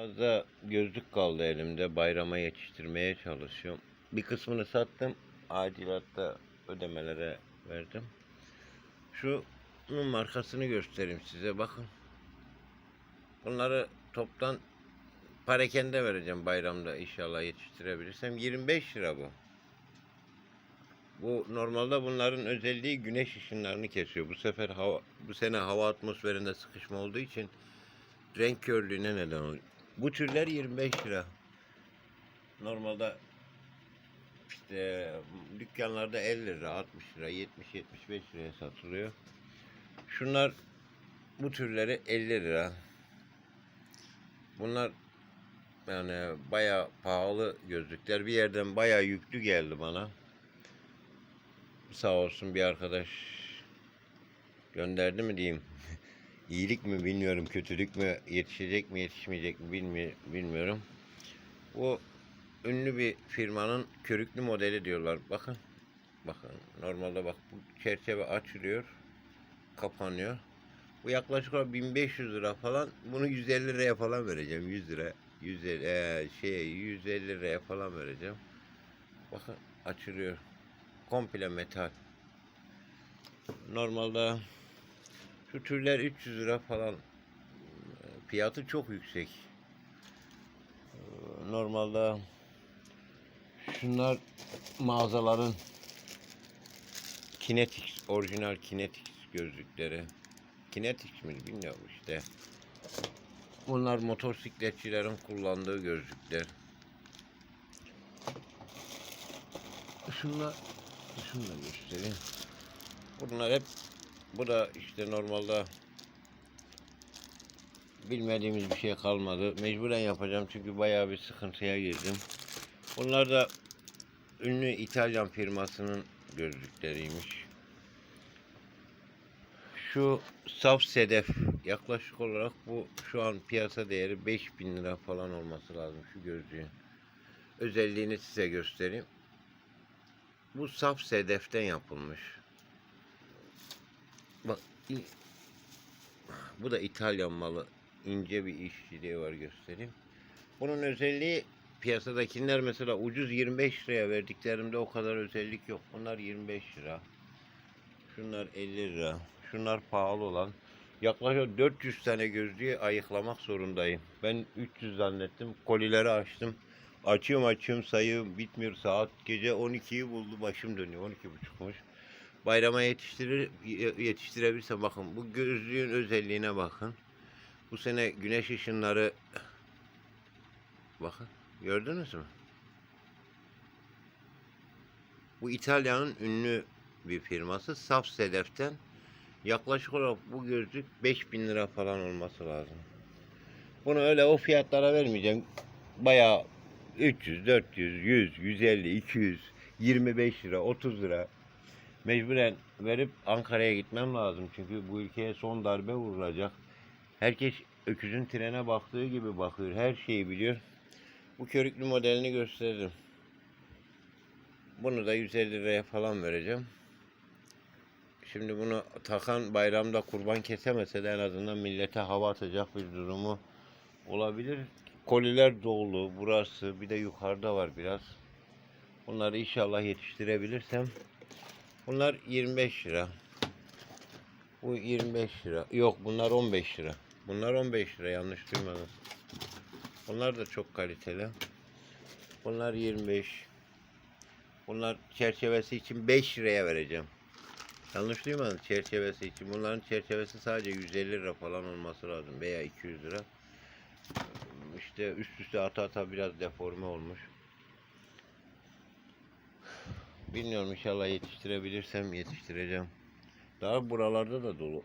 Fazla gözlük kaldı elimde. Bayrama yetiştirmeye çalışıyorum. Bir kısmını sattım. Acilatta ödemelere verdim. Şunun markasını göstereyim size. Bakın. Bunları toptan parakende vereceğim bayramda inşallah yetiştirebilirsem. 25 lira bu. Bu normalde bunların özelliği güneş ışınlarını kesiyor. Bu sefer hava, bu sene hava atmosferinde sıkışma olduğu için renk körlüğüne neden oluyor. Bu türler 25 lira. Normalde işte dükkanlarda 50 lira, 60 lira, 70 75 liraya satılıyor. Şunlar bu türleri 50 lira. Bunlar yani bayağı pahalı gözlükler. Bir yerden bayağı yüklü geldi bana. Sağ olsun bir arkadaş gönderdi mi diyeyim. İyilik mi bilmiyorum, kötülük mü, yetişecek mi, yetişmeyecek mi bilmi bilmiyorum. Bu ünlü bir firmanın körüklü modeli diyorlar. Bakın. Bakın. Normalde bak bu çerçeve açılıyor. Kapanıyor. Bu yaklaşık olarak 1500 lira falan. Bunu 150 liraya falan vereceğim. 100 lira. 150 eee, şey 150 liraya falan vereceğim. Bakın açılıyor. Komple metal. Normalde şu türler 300 lira falan. Fiyatı çok yüksek. Normalde şunlar mağazaların Kinetix, orijinal Kinetix gözlükleri. Kinetix mi bilmiyorum işte. Bunlar motosikletçilerin kullandığı gözlükler. Şunlar, şunu da göstereyim. Bunlar hep, bu da işte normalde bilmediğimiz bir şey kalmadı. Mecburen yapacağım çünkü bayağı bir sıkıntıya girdim. Bunlar da ünlü İtalyan firmasının gözlükleriymiş. Şu saf sedef yaklaşık olarak bu şu an piyasa değeri 5000 lira falan olması lazım şu gözlüğün. Özelliğini size göstereyim. Bu saf sedeften yapılmış. Bak bu da İtalyan malı. ince bir işçiliği var göstereyim. Bunun özelliği piyasadakiler mesela ucuz 25 liraya verdiklerimde o kadar özellik yok. Bunlar 25 lira. Şunlar 50 lira. Şunlar pahalı olan. Yaklaşık 400 tane gözlüğü ayıklamak zorundayım. Ben 300 zannettim. Kolileri açtım. Açıyorum açıyorum sayıyorum bitmiyor. Saat gece 12'yi buldu. Başım dönüyor. 12.30'muş. Bayrama yetiştirir, yetiştirebilirsem bakın bu gözlüğün özelliğine bakın. Bu sene güneş ışınları bakın gördünüz mü? Bu İtalya'nın ünlü bir firması. Saf Sedef'ten yaklaşık olarak bu gözlük 5000 lira falan olması lazım. Bunu öyle o fiyatlara vermeyeceğim. Bayağı 300, 400, 100, 150, 200, 25 lira, 30 lira mecburen verip Ankara'ya gitmem lazım. Çünkü bu ülkeye son darbe vurulacak. Herkes öküzün trene baktığı gibi bakıyor. Her şeyi biliyor. Bu körüklü modelini gösteririm. Bunu da 150 liraya falan vereceğim. Şimdi bunu takan bayramda kurban kesemese de en azından millete hava atacak bir durumu olabilir. Koliler dolu burası bir de yukarıda var biraz. Bunları inşallah yetiştirebilirsem. Bunlar 25 lira. Bu 25 lira. Yok bunlar 15 lira. Bunlar 15 lira yanlış duymadın. Bunlar da çok kaliteli. Bunlar 25. Bunlar çerçevesi için 5 liraya vereceğim. Yanlış duymadın çerçevesi için. Bunların çerçevesi sadece 150 lira falan olması lazım veya 200 lira. İşte üst üste ata ata biraz deforme olmuş. Bilmiyorum inşallah yetiştirebilirsem yetiştireceğim. Daha buralarda da dolu.